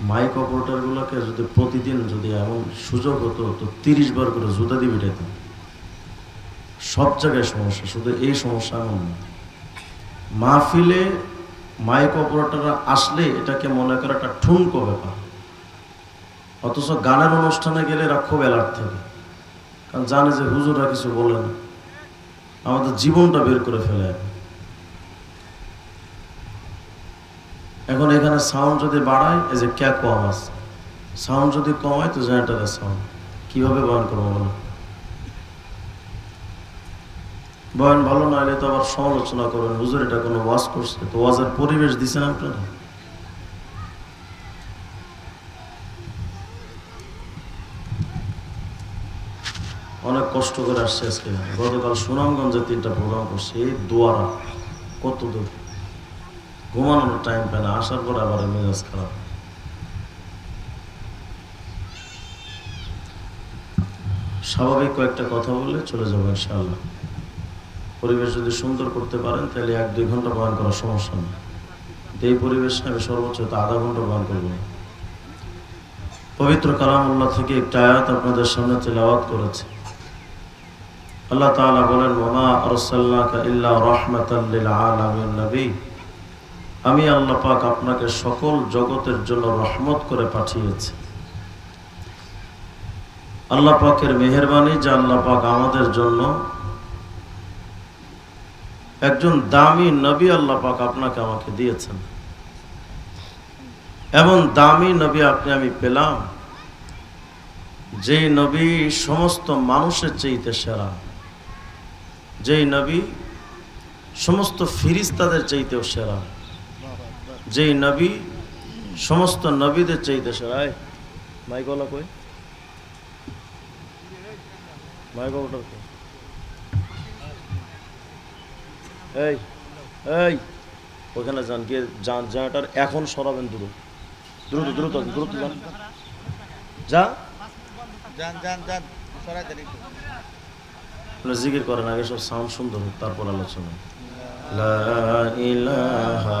Mic অপারেটরগুলোকে যদি প্রতিদিন যদি এমন সুযোগ হতো, তো তিরিশ বার করে জুতা দিয়ে পিটাইতাম সব জায়গায় সমস্যা, শুধু এই সমস্যা এমন না। মাহফিলে মাইক অপারেটররা আসলে এটাকে মনে করে একটা ঠুনকো ব্যাপার। অথচ গানের অনুষ্ঠানে গেলে এরা খুব অ্যালার্ট থাকে। কারণ জানে যে হুজুররা কিছু বলে না। আমাদের জীবনটা বের করে ফেলে। এখন। এখন সাউন্ড যদি বাড়ায়, এই যে ক্যাক আওয়াজ সাউন্ড যদি কমায়, তো জেনারেটারের সাউন্ড কীভাবে বয়ন করব বলো? বয়ান ভালো না হলে তো আবার সমালোচনা করবেন, হুজুর এটা কোনো ওয়াজ করছে? তো ওয়াজের পরিবেশ দিচ্ছেন আপনারা? অনেক কষ্ট করে আসছে আজকে। গতকাল সুনামগঞ্জে তিনটা প্রোগ্রাম করছে, এই দোয়ারা। কত দূর? ঘুমানোর টাইম পায় না, আসার পর আবার মেজাজ খারাপ। স্বাভাবিক কয়েকটা কথা বললে চলে যাব ইনশাআল্লাহ। পরিবেশ যদি সুন্দর করতে পারেন, তাহলে এক দুই ঘণ্টা বয়ান করার সমস্যা নেই। এই পরিবেশে আমি সর্বোচ্চ আধা ঘণ্টা বয়ান করব। পবিত্র কালামুল্লাহ থেকে একটা আয়াত আপনাদের সামনে তেলাওয়াত করেছে। আল্লাহ তাআলা বলেন ওমা আরসাল্লাকা ইল্লা রাহমাতাল লিল আলামিন নবী। আমি আল্লাহ পাক আপনাকে সকল জগতের জন্য রহমত করে পাঠিয়েছি। আল্লাহ পাকের মেহেরবানি যে আল্লাহ পাক আমাদের জন্য একজন দামি নবী আল্লাহ পাক আপনাকে আমাকে দিয়েছেন। এমন দামি নবী আপনি আমি পেলাম। যেই নবী সমস্ত মানুষের চাইতে সেরা। যেই নবী সমস্ত ফিরিস্তাদের চাইতেও সেরা। যেই নবী সমস্ত নবীদের চাইতে সেরা এই, মাইকওয়ালা কই? মাইকওয়ালাটা কই? এই এই ওখানে যান গিয়ে যান জানাটার এখন সরাবেন দ্রুত। দ্রুত দ্রুত দ্রুত যান। যা। যান যান যান সরাই দেন একটু। জিকির করেন আগে সব সাউন্ড সুন্দর তারপর আলোচনা। লা ইলাহা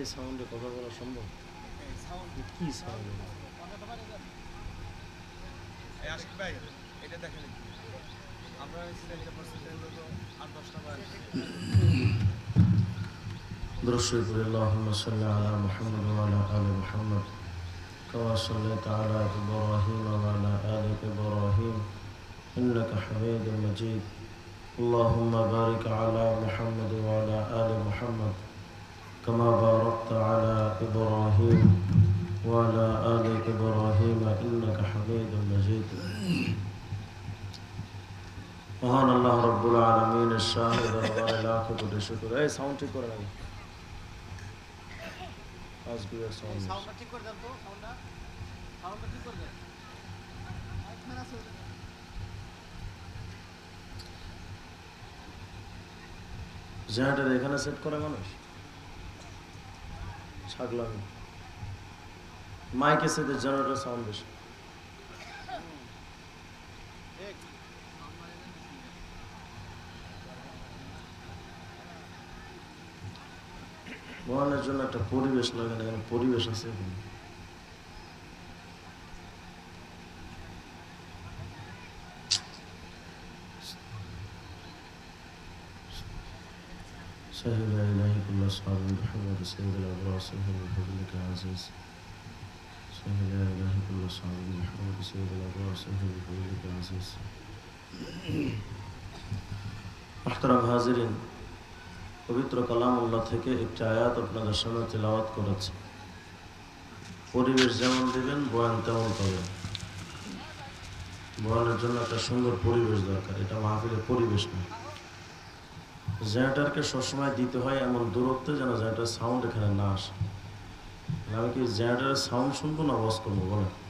এই সাউন্ডে কথা বলা সম্ভব কি সাউন্ড এই আশিক ভাই এটা দেখেন একটু। আমরা সিলেক্টে পার্সেন্টেজ হলো আট দশটা বার درشد اللهم صل على محمد وعلى آل محمد كما صليت على إبراهيم وعلى آل إبراهيم إنك حميد مجيد اللهم بارك على محمد وعلى آل محمد كما باركت على إبراهيم وعلى آل إبراهيم إنك حميد مجيد মহান আল্লাহ রব্বুল আলমিনের শাহে দরবারে লাখ কোটি শুকর এই সাউন্ড ঠিক করে নাই আজকে সাউন্ড সাউন্ডটা ঠিক করে দেন তো সাউন্ডটা সাউন্ডটা ঠিক করে দেন জেনারেটার এখানে সেট করে মানুষ ছাগলামি। মাইকে সেটে জেনারেটর সাউন্ড বেশি। ঠিক জন্য একটা পরিবেশ লাগে না, এখানে পরিবেশ আছে এখানে। سهل إلهي كل أصحاب محمد سيد الأبرار سهل بفضلك يا عزيز سهل يا إلهي كل أصحاب محمد سيد الأبرار سهل بفضلك يا عزيز محترم হাজিরিন পবিত্র কালামুল্লাহ থেকে একটি আয়াত আপনাদের সামনে তেলাওয়াত করেছে পরিবেশ যেমন দিবেন বয়ান তেমন পাবেন বয়ানের জন্য একটা সুন্দর পরিবেশ দরকার এটা মাহফিলের পরিবেশ না জেনারেটারকে সবসময় দিতে হয় এমন দূরত্বে যেন জেনারেটার সাউন্ড এখানে না আসে। আমি কি জেনারেটারের সাউন্ড শুনব না বস করব বলেন?